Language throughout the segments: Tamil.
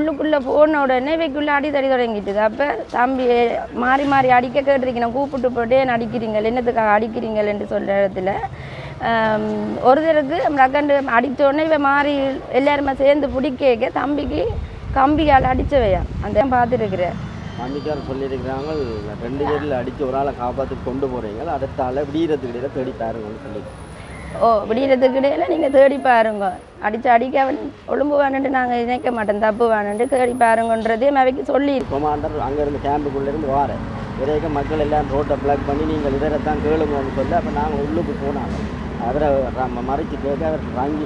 உள்ளுக்குள்ளே போன உடனே வைக்குள்ளே அடி தடி தொடங்கிட்டுது அப்போ தம்பி மாறி மாறி அடிக்க கேட்டிருக்கணும் கூப்பிட்டு போட்டு ஏன் அடிக்கிறீங்க? என்னத்துக்காக அடிக்கிறீங்களேன்னு சொல்கிற இடத்துல ஒரு தடவைக்கு ரக்கண்டு அடித்த உடனே இவன் மாறி எல்லாருமே சேர்ந்து பிடிக்க தம்பிக்கு கம்பியால் அடித்தவையா அந்த பார்த்துருக்குறேன் பாண்டிக்கார் சொல்லியிருக்கிறாங்க. ரெண்டு பேரில் அடித்து ஒரு ஆளை காப்பாற்றி கொண்டு போகிறீங்க அடுத்த ஆளை விடியறதுக்கு தேடி பாருங்கன்னு சொல்லி ஓ விடியறதுக்கு இடையில நீங்கள் தேடி பாருங்க. அடித்து அடிக்க அவன் ஒழும்பு வேணுன்ட்டு நாங்கள் நினைக்க மாட்டோம் தப்பு வேணுன்ட்டு தேடி பாருங்கன்றதையும் அவைக்கு சொல்லி. கொமாண்டர் அங்கேருந்து கேம்புக்குள்ளேருந்து வார. விரைக்க மக்கள் எல்லாம் ரோட்டை பிளாக் பண்ணி நீங்கள் இதரைத்தான் கேளுங்கன்னு சொல்லி அப்போ நாங்கள் உள்ளுக்கு போனாங்க. அவரை நம்ம மறைச்சு கேட்க அவர் வாங்கி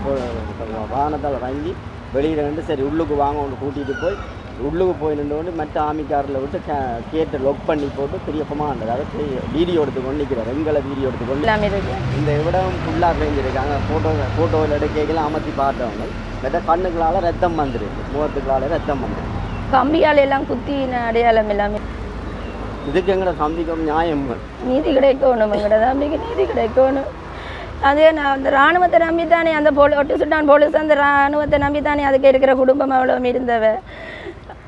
வாகனத்தால் வாங்கி வெளியில் நின்று சரி உள்ளுக்கு வாங்க ஒன்று கூட்டிகிட்டு போய் உள்ளுக்கு போய் நின்று மற்ற ஆமிக்காரில் விட்டு கேட்டை லொக் பண்ணி போட்டு பெரிய கொமாண்டர் அதாவது வீடியோ எடுத்து கொண்டு நிற்கிறார் எங்களை வீடியோ எடுத்து கொண்டு. இந்த இடம் ஃபுல்லாக பேஞ்சிருக்காங்க ஃபோட்டோ ஃபோட்டோவில் எடுக்கலாம் அமர்த்தி பார்த்தவங்க. பட் கண்ணுக்களால் ரத்தம் வந்துருக்கு முகத்துக்களால் ரத்தம் வந்துருக்கு கம்பியால் எல்லாம் குத்தின அடையாளம் எல்லாமே. இதுக்கு எங்கட சந்திக்கும் நியாயம்? நீதி கிடைக்கணும் எங்கட தம்பிக்கு நீதி கிடைக்கணும். அதே நான் அந்த இராணுவத்தை நம்பி தானே அந்த போல ஒட்டு சுட்டான் போலீஸ் அந்த இராணுவத்தை நம்பி தானே அதுக்கு இருக்கிற குடும்பம் அவ்வளோ இருந்தவ.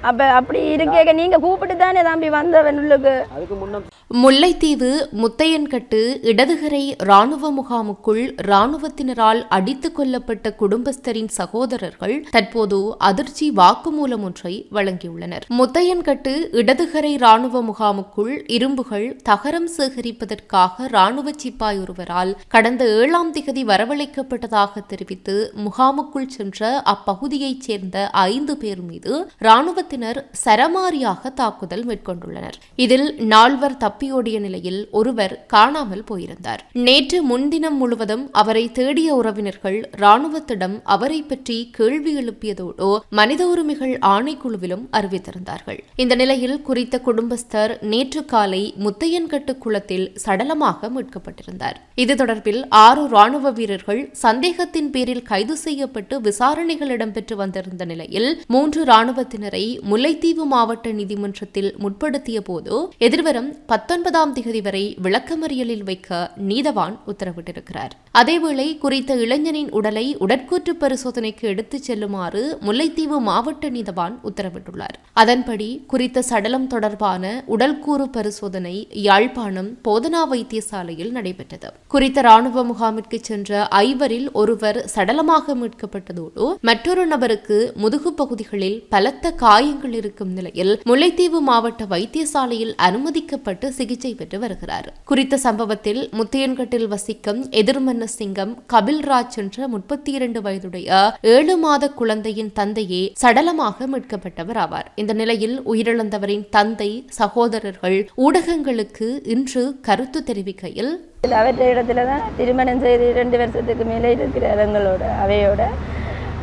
அப்போ அப்படி இருக்கேக்க நீங்கள் கூப்பிட்டு தானே தம்பி வந்தவன் உள்ளுக்கு? அதுக்கு முன்ன முல்லைத்தீவு முத்தையன்கட்டு இடதுகரை ராணுவ முகாமுக்குள் ராணுவத்தினரால் அடித்துக் கொல்லப்பட்ட குடும்பஸ்தரின் சகோதரர்கள் தற்போது அதிர்ச்சி வாக்குமூலம் ஒன்றை வழங்கியுள்ளனர். முத்தையன்கட்டு இடதுகரை ராணுவ முகாமுக்குள் இரும்புகள் தகரம் சேகரிப்பதற்காக ராணுவ சிப்பாய் ஒருவரால் கடந்த ஏழாம் திகதி வரவழைக்கப்பட்டதாக தெரிவித்து முகாமுக்குள் சென்ற அப்பகுதியைச் சேர்ந்த ஐந்து பேர் மீது ராணுவத்தினர் சரமாரியாக தாக்குதல் மேற்கொண்டுள்ளனர். இதில் நால்வர் தப்பியோடிய நிலையில் ஒருவர் காணாமல் போயிருந்தார். நேற்று முன்தினம் முழுவதும் அவரை தேடிய உறவினர்கள் ராணுவத்திடம் அவரை பற்றி கேள்வி எழுப்பியதோடு மனித உரிமைகள் ஆணைக்குழுவிலும் அறிவித்திருந்தார்கள். இந்த நிலையில் குறித்த குடும்பஸ்தர் நேற்று காலை முத்தையன்கட்டு குளத்தில் சடலமாக மீட்கப்பட்டிருந்தார். இது தொடர்பில் ஆறு ராணுவ வீரர்கள் சந்தேகத்தின் பேரில் கைது செய்யப்பட்டு விசாரணைகள் இடம்பெற்று வந்திருந்த நிலையில் மூன்று ராணுவத்தினரை முல்லைத்தீவு மாவட்ட நீதிமன்றத்தில் முற்படுத்திய போது எதிர்வரும் பத்து பத்தொன்பதாம் திகதி வரை விளக்கமறியலில் வைக்க நீதவான் உத்தரவிட்டிருக்கிறார். அதேவேளை குறித்த இளைஞனின் உடலை உடற்கூற்று பரிசோதனைக்கு எடுத்துச் செல்லுமாறு முல்லைத்தீவு மாவட்ட நீதவான் உத்தரவிட்டுள்ளார். அதன்படி குறித்த சடலம் தொடர்பான உடல்கூறு பரிசோதனை யாழ்ப்பாணம் போதனா வைத்தியசாலையில் நடைபெற்றது. குறித்த ராணுவ முகாமிற்கு சென்ற ஐவரில் ஒருவர் சடலமாக மீட்கப்பட்டதோடு மற்றொரு நபருக்கு முதுகு பகுதிகளில் பலத்த காயங்கள் இருக்கும் நிலையில் முல்லைத்தீவு மாவட்ட வைத்தியசாலையில் அனுமதிக்கப்பட்டு சிகிச்சை பெற்று வருகிறார். குறித்த சம்பவத்தில் முத்தையன்கட்டில் வசிக்கும் எதிர்மன்ன சிங்கம் கபில்ராஜ் என்ற முப்பத்தி இரண்டு வயதுடைய ஏழு மாத குழந்தையின் தந்தையே சடலமாக மீட்கப்பட்டவர் ஆவார். இந்த நிலையில் உயிரிழந்தவரின் தந்தை சகோதரர்கள் ஊடகங்களுக்கு இன்று கருத்து தெரிவிக்கையில் அவற்ற இடத்துல தான் திருமணம் செய்து இரண்டு வருஷத்துக்கு மேலே இருக்கிற எங்களோட அவையோட.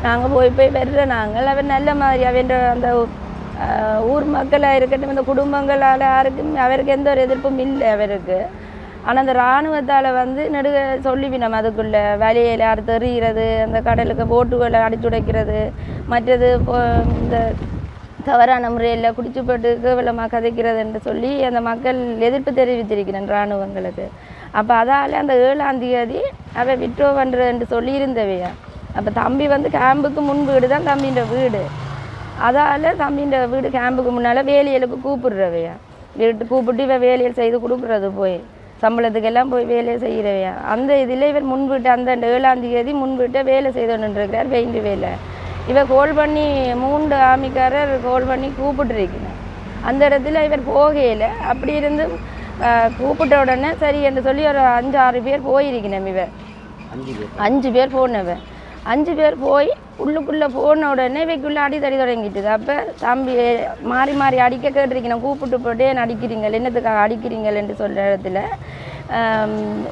நாங்கள் போய் போய் வர்ற நாங்கள் அவர் நல்ல மாதிரி அவன் அந்த ஊர் மக்களாக இருக்கட்டும் இந்த குடும்பங்களால் யாருக்கும் அவருக்கு எந்த ஒரு எதிர்ப்பும் இல்லை அவருக்கு. ஆனால் அந்த இராணுவத்தால் வந்து நெடுக சொல்லிவினோம் அதுக்குள்ளே. வலையில் யாரும் தெரிகிறது அந்த கடலுக்கு போட்டுகளை அடிச்சுடைக்கிறது மற்றது இப்போ இந்த தவறான முறையில் குடிச்சு போட்டு கேவலமாக கதைக்கிறது என்று சொல்லி அந்த மக்கள் எதிர்ப்பு தெரிவித்திருக்கிறேன் இராணுவங்களுக்கு. அப்போ அதால் அந்த ஏழாம் தேதி அவ விட்ரோ பண்ணுறதுன்னு சொல்லியிருந்தவையா. அப்போ தம்பி வந்து கேம்புக்கு முன் வீடு தான் தம்பின்ற வீடு. அதால் தம்பின்ற வீடு கேம்புக்கு முன்னால் வேலியலுக்கு கூப்பிடுறவையா. வீட்டு கூப்பிட்டு இவ வேலையில் செய்து கொடுக்குறது போய். சம்பளத்துக்கெல்லாம் போய் வேலையை செய்கிறவையா அந்த இதில் இவர் முன் வீட்டு அந்த ஏழாம் தேதி முன் வீட்டை வேலை செய்தோன்னுருக்கிறார் பெயிண்ட் வேலை. இவ கோல் பண்ணி மூன்று ஆமிக்காரர் கோல் பண்ணி கூப்பிட்டுருக்கணும் அந்த இடத்துல இவர் போகையில் அப்படி இருந்து கூப்பிட்ட உடனே சரி என்று சொல்லி ஒரு அஞ்சு ஆறு பேர் போயிருக்கணும் இவன் அஞ்சு பேர். அஞ்சு பேர் போனவன் அஞ்சு பேர் போய் உள்ளுக்குள்ளே போன உடனே வைக்குள்ளே அடி தடி தொடங்கிட்டுது. அப்போ தம்பி மாறி மாறி அடிக்க கேட்டிருக்கணும் கூப்பிட்டு போட்டு ஏன் என்னத்துக்காக அடிக்கிறீங்கள்ன்னு சொல்கிற இடத்துல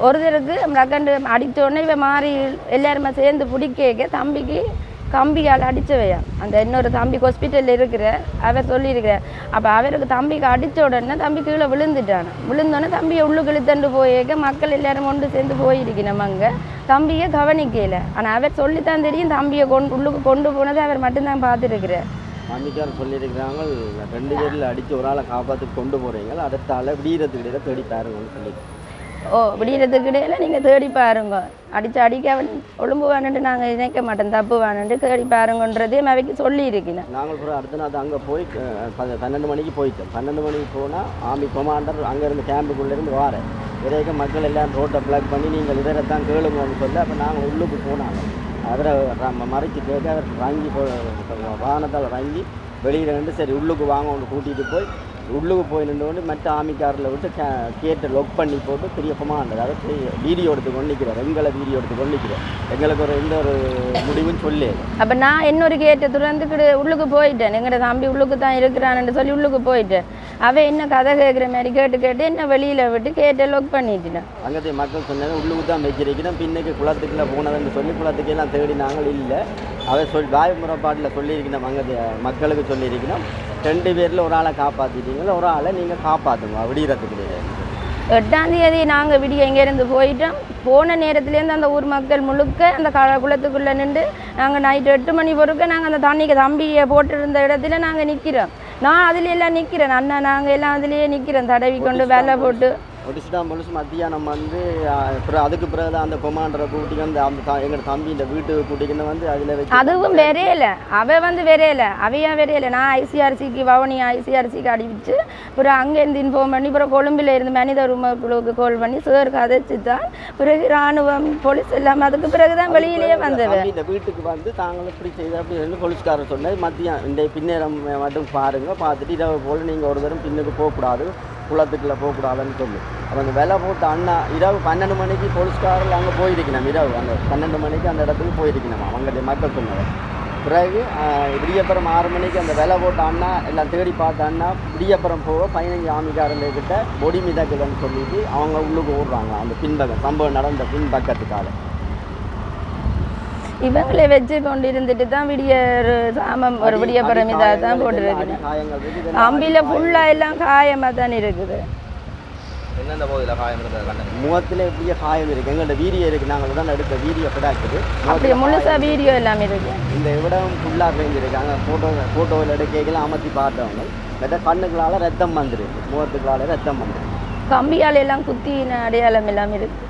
ஒரு தடவைக்கு ரக்கண்டு அடித்த உடனே இவன் மாறி எல்லாருமே சேர்ந்து பிடிக்க தம்பிக்கு கம்பியால் அடித்தவையா? அந்த இன்னொரு தம்பி ஹாஸ்பிட்டலில் இருக்கிற அவர் சொல்லியிருக்கிறேன் அப்போ அவருக்கு தம்பிக்கு அடித்த உடனே தம்பி கீழே விழுந்துட்டான். விழுந்தோடனே தம்பியை உள்ளுக்கு இழுத்துட்டு போயிருக்க மக்கள் எல்லாரும் கொண்டு சேர்ந்து போயிருக்கணும் அங்கே. தம்பியை கவனிக்கல. ஆனால் அவர் சொல்லித்தான் தெரியும் தம்பியை கொண்டு உள்ளுக்கு கொண்டு போனதை அவர் மட்டும்தான் பார்த்துருக்கிறார். பாண்டிக்கார் சொல்லியிருக்கிறாங்க. ரெண்டு பேரில் அடித்து ஒரு ஆளை காப்பாற்றி கொண்டு போகிறீங்க அடுத்த ஆளை விடியறதுக்கு தேடி பாருங்கன்னு சொல்லி ஓ விடியறதுக்கு இடையில நீங்கள் தேடி பாருங்க. அடித்து அடிக்க ஒழும்பு வேணுன்ட்டு நாங்கள் நினைக்க மாட்டோம் தப்பு வேணுன்ட்டு தேடி பாருங்கன்றதே அவைக்கு சொல்லியிருக்கேன் நாங்கள் கூட அடுத்த நாள் அங்கே போய் ப- பன்னெண்டு மணிக்கு போயிட்டோம். பன்னெண்டு மணிக்கு போனால் ஆர்மி கொமாண்டர் அங்கேருந்து கேம்புக்குள்ளேருந்து வாரேன். விரைக்க மக்கள் எல்லாம் ரோட்டை பிளாக் பண்ணி நீங்கள் இதரைத்தான் கேளுங்கன்னு சொல்லி அப்போ நாங்கள் உள்ளுக்கு போனாங்க. அதில் மறைச்சி கேட்க அவர் வாங்கி வாகனத்தால் வாங்கி வெளியில் நின்று சரி உள்ளுக்கு வாங்க ஒன்று கூட்டிகிட்டு போய் உள்ளுக்கு போய் நின்று மற்ற ஆமிக்காரில் விட்டு கே கேட்டை லொக் பண்ணி போட்டு பெரிய கொமாண்டர் அதாவது வீடியோ எடுத்து கொண்டிருக்கிறார் எங்களை வீடியோ எடுத்து கொண்டிருக்கிறோம். எங்களுக்கு ஒரு எந்த ஒரு முடிவும் சொல்லி அப்போ நான் இன்னொரு கேட்டை துறந்துக்கிட்டு உள்ளுக்கு போயிட்டேன். எங்கட தம்பி உள்ளுக்கு தான் இருக்கிறான்னு சொல்லி உள்ளுக்கு போயிட்டேன். அவன் என்ன கதை கேட்குற மாதிரி கேட்டு கேட்டு என்ன வெளியில் விட்டு கேட்டை லொக் பண்ணிட்டேன். அங்கத்தை மக்கள் சொன்னது உள்ளுக்கு தான் வச்சிருக்கணும் பின்னுக்கு குளத்துக்குள்ள போனதுன்னு சொல்லி குளத்துக்கு எல்லாம் தேடினாங்க இல்லை. அதை சொல் வாய் முறைப்பாட்டில் சொல்லியிருக்கணும் அங்கத்தை மக்களுக்கு சொல்லியிருக்கணும் ரெண்டு பேரில் ஒரு ஆளை காப்பாற்றிட்டீங்களா ஒரு ஆளை நீங்கள் காப்பாற்றுங்க விடியறதுக்கு எட்டாம் தேதி நாங்கள் விடிய இங்கேருந்து போயிட்டோம். போன நேரத்துலேருந்து அந்த ஊர் மக்கள் முழுக்க அந்த க குளத்துக்குள்ளே நின்று நாங்கள் நைட்டு எட்டு மணி பொறுக்க நாங்கள் அந்த தண்ணிக்கு தம்பியை போட்டிருந்த இடத்துல நாங்கள் நிற்கிறோம் நான் அதுல எல்லாம் நிற்கிறேன் அண்ணா நாங்கள் எல்லாம் அதுலேயே நிற்கிறோம் தடவி கொண்டு வேலை போட்டு. ஒடிச்சுட்டான் பொலிஸ் மத்தியானம் வந்து அப்புறம் அதுக்கு பிறகு அந்த கொமாண்டரை கூட்டிக்கு வந்து அந்த எங்களோட தம்பி இந்த வீட்டுக்கு கூட்டிக்கின்னு வந்து அதில் வச்சு அதுவும் வெறையல. அவ வந்து வெறையல. அவையா வெறையல. நான் ஐசிஆர்சிக்கு வவுனி ஐசிஆர்சிக்கு அடிவிச்சு அப்புறம் அங்கேருந்து இன்ஃபார்ம் பண்ணி அப்புறம் கொழும்பில் இருந்து மனித உரிமை குழுவுக்கு கால் பண்ணி சார் கதைச்சு தான் பிறகு இராணுவம் போலீஸ் எல்லாம் அதுக்கு பிறகு தான் வெளியிலேயே வந்தவ. தம்பி இந்த வீட்டுக்கு வந்து தாங்கள் இப்படி செய்த அப்படி சொல்லி போலீஸ்காரர் சொன்னது மத்தியம் இந்த பின்னேரம் மட்டும் பாருங்க பார்த்துட்டு இரவு போல் நீங்கள் ஒரு தரம் பின்னுக்கு போகக்கூடாது. குளத்துக்குள்ளே போகக்கூடாதுன்னு சொல்லி. அப்போ அந்த விலை போட்ட அண்ணா இரவு பன்னெண்டு மணிக்கு போலீஸ்காரில் அங்கே போயிருக்கணும் இரவு. அந்த பன்னெண்டு மணிக்கு அந்த இடத்துக்கு போயிருக்கணும் அவங்க மக்கள் சொன்னது. பிறகு விடியப்புறம் ஆறு மணிக்கு அந்த விலை போட்ட அண்ணா எல்லாம் தேடி பார்த்த அண்ணா விடியப்புறம் போக பதினஞ்சு ஆமிக்காரங்கக்கிட்ட பொடி மிதக்குதுன்னு சொல்லிட்டு அவங்க உள்ளுக்கு ஓடுறாங்க அந்த பின்பக்கம் சம்பவம் நடந்த பின்பக்கத்துக்காக. இவங்களை வச்சு கொண்டு இருந்துட்டு தான் விடிய ஒரு சாமம் ஒரு விடிய பரமிதாக தான். இதெல்லாம் அம்பியில் ஃபுல்லாக எல்லாம் காயமாக தான் இருக்குது. எந்தெந்த பகுதியில் காயம் இருந்தது கண்டது? முகத்துல இப்படியே காயம் இருக்கு. எங்கள்ட்ட வீரியம் இருக்கு. நாங்கள் உடனே எடுத்த வீரிய கிடாக்குது அப்படி முழுசா வீடியோ எல்லாம் இருக்கு. இந்த இடம் ஃபுல்லாக பேஞ்சிருக்காங்க ஃபோட்டோ ஃபோட்டோவில் எடுக்கலாம் அமர்த்தி பார்த்தவங்க. வெட்ட கண்ணுகளால் ரத்தம் வந்துருக்கு. முகத்துக்களால் ரத்தம் வந்துருக்கு. கம்பியால் எல்லாம் குத்தின அடையாளம் எல்லாம் இருக்கு.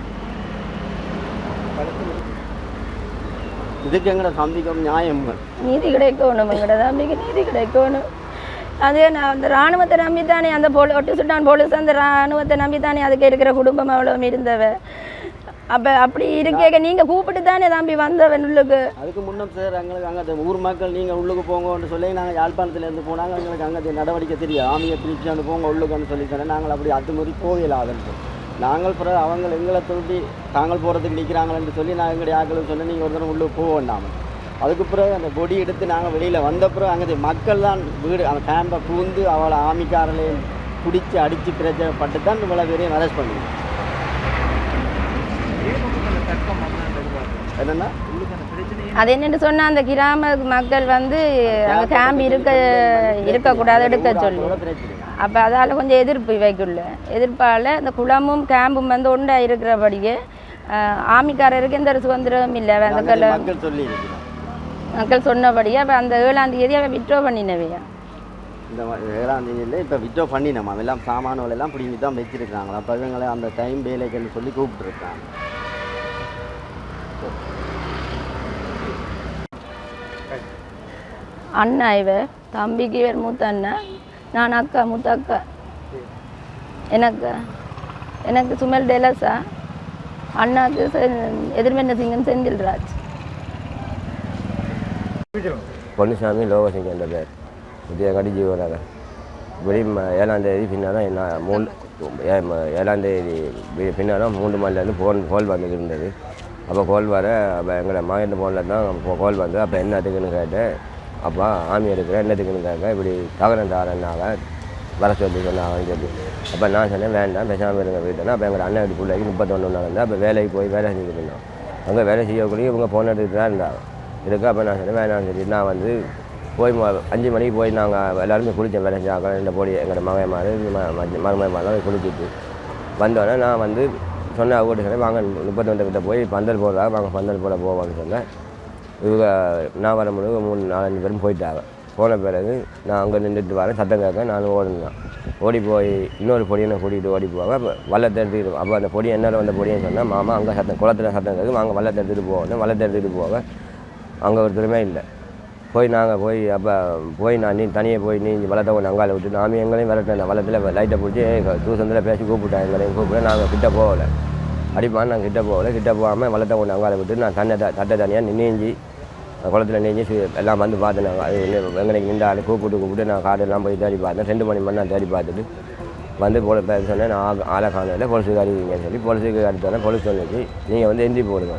இதுக்கு எங்கட சந்திக்கும் நியாயம் நீதி கிடைக்கணும் எங்கட தம்பிக்கு நீதி கிடைக்கணும் அதே நான் அந்த இராணுவத்தை நம்பி தானே அந்த போல ஒட்டு சுட்டான் போலீஸ் அந்த இராணுவத்தை நம்பி தானே அதுக்கு இருக்கிற குடும்பம் அவ்வளோ இருந்தவ அப்போ அப்படி இருக்கேக்க நீங்கள் கூப்பிட்டு தானே தம்பி வந்தவன் உள்ளுக்கு அதுக்கு முன்னம் சார் எங்களுக்கு அங்கே ஊர் மக்கள் நீங்கள் உள்ளுக்கு போங்கன்னு சொல்லி நாங்கள் யாழ்ப்பாணத்துலேருந்து போனாங்க எங்களுக்கு அங்கே நடவடிக்கை தெரியும் ஆமியை பிரிச்சு போங்க உள்ளுக்குன்னு சொல்லி சொன்னேன் நாங்கள் அப்படி அத்துமுறை போகலாதுன்னு நாங்கள் பிறகு அவங்க எங்களை திருப்பி தாங்கள் போகிறதுக்கு நிற்கிறாங்களேன்னு சொல்லி நான் எங்களுடைய ஆக்களும் சொன்னேன் நீங்கள் ஒரு தடவை உள்ளுக்கு போக வேண்டாம் அதுக்கு பிறகு அந்த பொடி எடுத்து நாங்கள் வெளியில் வந்த பிறகு அங்கே மக்கள் தான் வீடு அந்த கேம்பை பூந்து அவளை ஆமிக்காரலையும் பிடிச்சி அடித்து பிரச்சனைப்பட்டு தான் இவ்வளோ பேரையும் அரெஸ்ட் பண்ணுவோம் என்னென்னா? அது என்னென்னு சொன்னால் அந்த கிராம மக்கள் வந்து அங்கே கேம்ப் இருக்க இருக்கக்கூடாது எடுக்க சொல்லி பிரச்சனை. அப்போ அதால் கொஞ்சம் எதிர்ப்பு இவைக்குள்ள. எதிர்ப்பால் இந்த குளமும் கேம்பும் வந்து ஒன்றா இருக்கிறபடியே ஆமிக்காரருக்கு எந்த ஒரு சுதந்திரமும் இல்லை. அந்த மக்கள் சொன்னபடியே அப்போ அந்த ஏழாம் தேதி அவன் விட்ரோ பண்ணினவையா? இந்த ஏழாம் தேதியில் இப்போ விட்ரோ பண்ணினோம். எல்லாம் சாமான்கள் எல்லாம் பிடிங்கி தான் வச்சிருக்காங்களா அப்போ இவங்களை அந்த டைம் வேலைக்குன்னு சொல்லி கூப்பிட்டுருக்காங்க. அண்ணா இவ தம்பிக்கு இவர் மூத்த அண்ணா. நான் அக்கா மூத்த அக்கா எனக்கு எனக்கு சுமல் டெலஸா அண்ணாக்கு எதிர்மென்ன சிங்கன் செந்தில்ராஜ். பொன்னுசாமி லோகசிங் என்ற பேர் விஜயகாடி ஜீவநகர் வெளி ஏழாந்தேதி பின்னால் நான் மூணு ஏ- பின்னால் மூன்று மணிலேருந்து ஃபோன் கோல் வந்துட்டு இருந்தது. அப்போ கோல் வர அப்போ எங்களை மகன் ஃபோனில் தான் கோல் வந்து அப்போ என்னத்துக்குன்னு கேட்டேன். அப்பா ஆமி இருக்கிறேன் என்னத்துக்குன்னு கேட்க இப்படி தகரம் தாரன்னாங்க வர சொல்லி சொன்னாங்கன்னு சொல்லி அப்போ நான் சொன்னேன் வேண்டாம் பேசாமல் இருங்க வீட்டுனா அப்போ எங்கள் அண்ணன் வீட்டு பிள்ளைக்கு முப்பத்தொன்று இருந்தால் அப்போ வேலைக்கு போய் வேலை செஞ்சுட்டு இருந்தோம் அங்கே வேலை செய்யக்கூடிய இவங்க ஃபோன் எடுத்துகிட்டு தான் இருந்தாங்க. இதுக்கு அப்போ நான் சொன்னேன் வேணாம்னு சொல்லி நான் வந்து போய் அஞ்சு மணிக்கு போய் நாங்கள் எல்லாருமே குளித்தோம் வேலை செஞ்சாங்க. இந்த போடி எங்களோட மகன் மாதிரி மருமை மாதிரி குளிச்சுட்டு வந்தோடனே நான் வந்து சொன்ன அவங்க சொன்னேன் வாங்க முப்பத்தொன்று கிட்ட போய் பந்தல் போடுறாங்க வாங்க பந்தல் போட போவாங்கன்னு சொன்னேன். இவங்க நான் வர முடியும் மூணு நாலஞ்சு பேரும் போயிட்டாங்க. போன பிறகு நான் அங்கே நின்றுட்டு வரேன். சத்தம் கேட்க நானும் ஓடினேன். ஓடி போய் இன்னொரு பொடியனை கூட்டிகிட்டு ஓடி போக வள்ளத்தை எடுத்துக்கிட்டு அப்போ அந்த பொடி என்ன வந்த பொடியன்னு சொன்னால் மாமா அங்கே சத்தம் குளத்தில் சத்தம் கேட்கும் அங்கே வள்ளத்தை எடுத்துகிட்டு போவோம் வள்ளத்தை எடுத்துகிட்டு போவேன். அங்கே ஒருத்தருமே இல்லை. போய் நாங்கள் போய் அப்போ போய் நான் நீ தனியாக போய் நீ வளத்தை கொண்டு அங்கால விட்டு நாம எங்களையும் விரட்டினேன். வளத்தில் லைட்டை பிடிச்சி தூசந்தில் பேசி கூப்பிட்டேன் எங்களையும் கூப்பிட. நாங்கள் கிட்ட போகலை. அடிப்பான் நாங்கள் கிட்ட போகலை. கிட்ட போகாமல் வளத்தை கொண்டு அங்கால விட்டு நான் தண்ணை த தட்டை தனியாக நீஞ்சி குளத்தில் நெஞ்சு எல்லாம் வந்து பார்த்தேன். நாங்கள் அது வெங்கனைக்கு நின்றாலும் ஆள் கூப்பிட்டு கூப்பிட்டு நான் காடெல்லாம் போய் தேடி பார்த்தேன். ரெண்டு மணி மணி நான் தேடி பார்த்துட்டு வந்து போல பேச சொன்னேன் நான் ஆ- ஆளை காணல பொலிசுக்கு அறிவிங்க சொல்லி பொலிசுக்கு அடுத்தோடனே பொலிசு சொல்லிச்சு நீங்கள் வந்து எந்தி போடுங்க.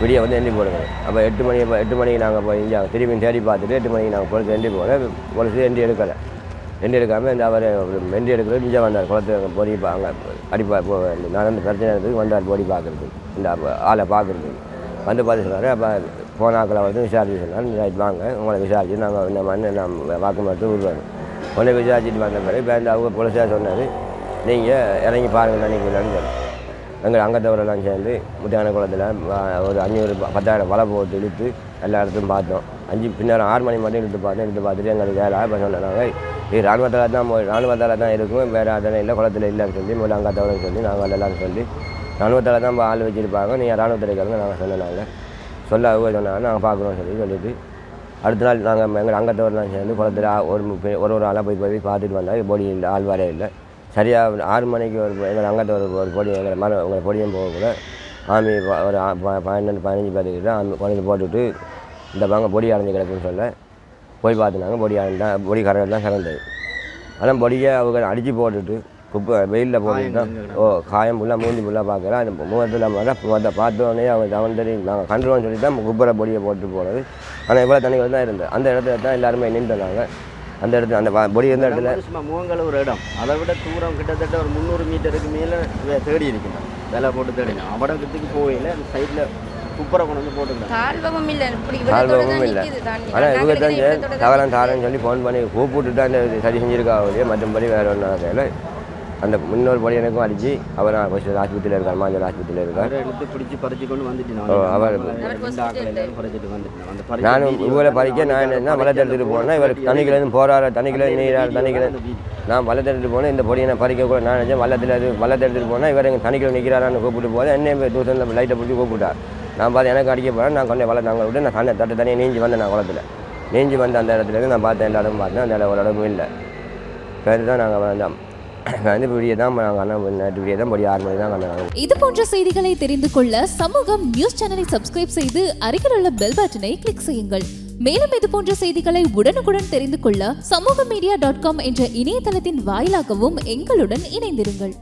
விடிய வந்து எந்தி போடுங்க. அப்போ எட்டு மணி எட்டு மணிக்கு நாங்கள் போய் இங்கே திரும்பி தேடி பார்த்துட்டு எட்டு மணிக்கு நாங்கள் பொழுது எந்தி போனோம் பொலிசு எந்தி எடுக்கலை. எண்டி எடுக்காமல் இந்த அவர் எண்டி எடுக்கிறது இங்கே வந்தார். குளத்தை பொடி அங்கே அடிப்பா போ நடந்து பிரச்சனை இருக்குது வந்தார் பொடி பார்க்குறது இந்த ஆளை பார்க்குறது வந்து பார்த்து சொன்னார் அப்போ போனாக்களை வந்து விசாரிச்சு சொன்னாங்க. ரைட் வாங்க. உங்களை விசாரிச்சு நாங்கள் என்ன மண்ணு நாம் வாக்கு மறுத்து விடுவாங்க உடனே விசாரிச்சுட்டு வந்த பிறகு இப்போ அவங்க பொலிசாக சொன்னார் நீங்கள் இறங்கி பாருங்கள் நினைக்கலான்னு சொன்னேன் எங்கள் அங்கத்தவரெல்லாம் சேர்ந்து முத்தியான குளத்தில் ஒரு அஞ்சூறு பத்தாயிரம் வலை போட்டு இழுத்து எல்லா இடத்தையும் பார்த்தோம். அஞ்சு பின்னர் ஆறு மணி மட்டும் இழுத்து பார்த்தோம். இழுத்து பார்த்துட்டு எங்களுக்கு வேலை இப்போ சொன்னாங்க. இது ராணுவத்தில் தான் போய் தான் இருக்கும். வேறு அதெல்லாம் இல்லை குளத்தில் இல்லைன்னு சொல்லி முதல்ல அங்கத்தவரை சொல்லி நாங்கள் எல்லாம் சொல்லி ராணுவத்தில் தான் ஆள் வச்சுருப்பாங்க. நீங்கள் இராணுவத்தில் இருக்கிறவங்க நாங்கள் சொன்னாங்க சொல்ல அவங்க சொன்னாங்க நாங்கள் பார்க்குறோம் சொல்லி சொல்லிட்டு. அடுத்த நாள் நாங்கள் எங்கள் அங்கத்தவரெலாம் சேர்ந்து குளத்தில் ஒரு ஒரு ஒரு ஆளாக போய் போய் பார்த்துட்டு வந்தால் பொடி இல்லை ஆள் வரைய இல்லை. சரியாக ஆறு மணிக்கு ஒரு எங்கள் அங்கத்தவர் ஒரு பொடி எங்களை மர உங்களை பொடியும் கூட ஆமி ஒரு ப- பன்னெண்டு பதினஞ்சு பேர்த்துக்கிட்ட ஆமி குழந்தை போட்டுவிட்டு இந்த பாங்க பொடி அடைஞ்சு கிடக்குன்னு சொல்ல போய் பார்த்துனாங்க. பொடி அடைஞ்சா பொடி கரையில் தான் சிறந்தது. ஆனால் பொடியை அவங்க அடித்து போட்டுட்டு குப்பை வெயிலில் தான் ஓ காயம் ஃபுல்லாக மூஞ்சி ஃபுல்லாக பார்க்குறேன் அந்த முகத்தில் முகத்தை பார்த்தோன்னே அவங்க அவன் தெரியும் நாங்கள் கண்டுருவோம்னு சொல்லி தான் குப்பரை பொடியை போட்டு போனது. ஆனால் இவ்வளோ தண்ணிகள் தான் இருந்தது. அந்த இடத்துல தான் எல்லாருமே நின்றுனாங்க அந்த இடத்துல அந்த பொடி இருந்த இடத்துல சும்மா முகங்கள் ஒரு இடம். அதை விட தூரம் கிட்டத்தட்ட ஒரு முந்நூறு மீட்டருக்கு மேலே தேடி இருக்கணும். வேலை போட்டு தேடினோம் அவடத்துக்கு போகல அந்த சைடில் குப்பரை கொண்டு வந்து போட்டுக்கிட்டோம் தாழ்வமும் இல்லை. இல்லை. ஆனால் இவங்க தான் தகவலாம் தாரேன்னு சொல்லி ஃபோன் பண்ணி கூப்பிட்டு தான் இந்த சரி செஞ்சிருக்கா ஒழிய மற்றபடி வேறு ஒன்றும் நடக்கல அந்த முன்னோர் படி எனக்கும் அடிச்சு அவர் கொஞ்சம் ஆஸ்பத்திரியில் இருக்கார் மாஞ்சல் ஆஸ்பத்திரியில் இருக்கார். அவரை எடுத்து பிடிச்சி பறிச்சு கொண்டு வந்துட்டு அவர் நானும் இவரை பறிக்க நான் என்ன வளத்தை எடுத்துகிட்டு போனேன் இவர் தண்ணிக்கிலேருந்து போகிறாரு தண்ணிக்கில நீரார் தண்ணிக்கில நான் வளத்தை எடுத்துகிட்டு போனேன் இந்த பொடியை நான் பறிக்க கூட நான் நினச்சேன் வள்ளத்தில் இது வள்ளத்தை எடுத்துகிட்டு போனால் இவர் எங்கள் தண்ணிக்கில் நிற்கிறாரான்னு கூப்பிட்டு போது என்ன தூசனில் லைட்டை பிடிச்சி கூப்பிட்டார். நான் பார்த்து எனக்கு அடிக்க போகிறேன் நான் கொண்டே அங்கே விட்டு நான் தண்ணி தட்டு தண்ணியை நீஞ்சி வந்தேன் நான் குளத்தில். நீஞ்சி வந்து அந்த இடத்துல நான் பார்த்தேன் எல்லா இடமும் பார்த்தேன் அந்த இடம் ஒரு இடமும் இல்லை. பேர் தான் நாங்கள் வந்தோம் வந்து விடிய தான் நாங்கள் அண்ணன் நேற்று தான் படி ஆறு மணி தான் கண்டாங்க இது போன்ற செய்திகளை தெரிந்து கொள்ள சமூகம் நியூஸ் சேனலை சப்ஸ்கிரைப் செய்து அருகில் உள்ள பெல் பட்டனை கிளிக் செய்யுங்கள். மேலும் இது போன்ற செய்திகளை உடனுக்குடன் தெரிந்து கொள்ள சமூக மீடியா டாட் காம் என்ற இணையதளத்தின் வாயிலாகவும் எங்களுடன் இணைந்திருங்கள்.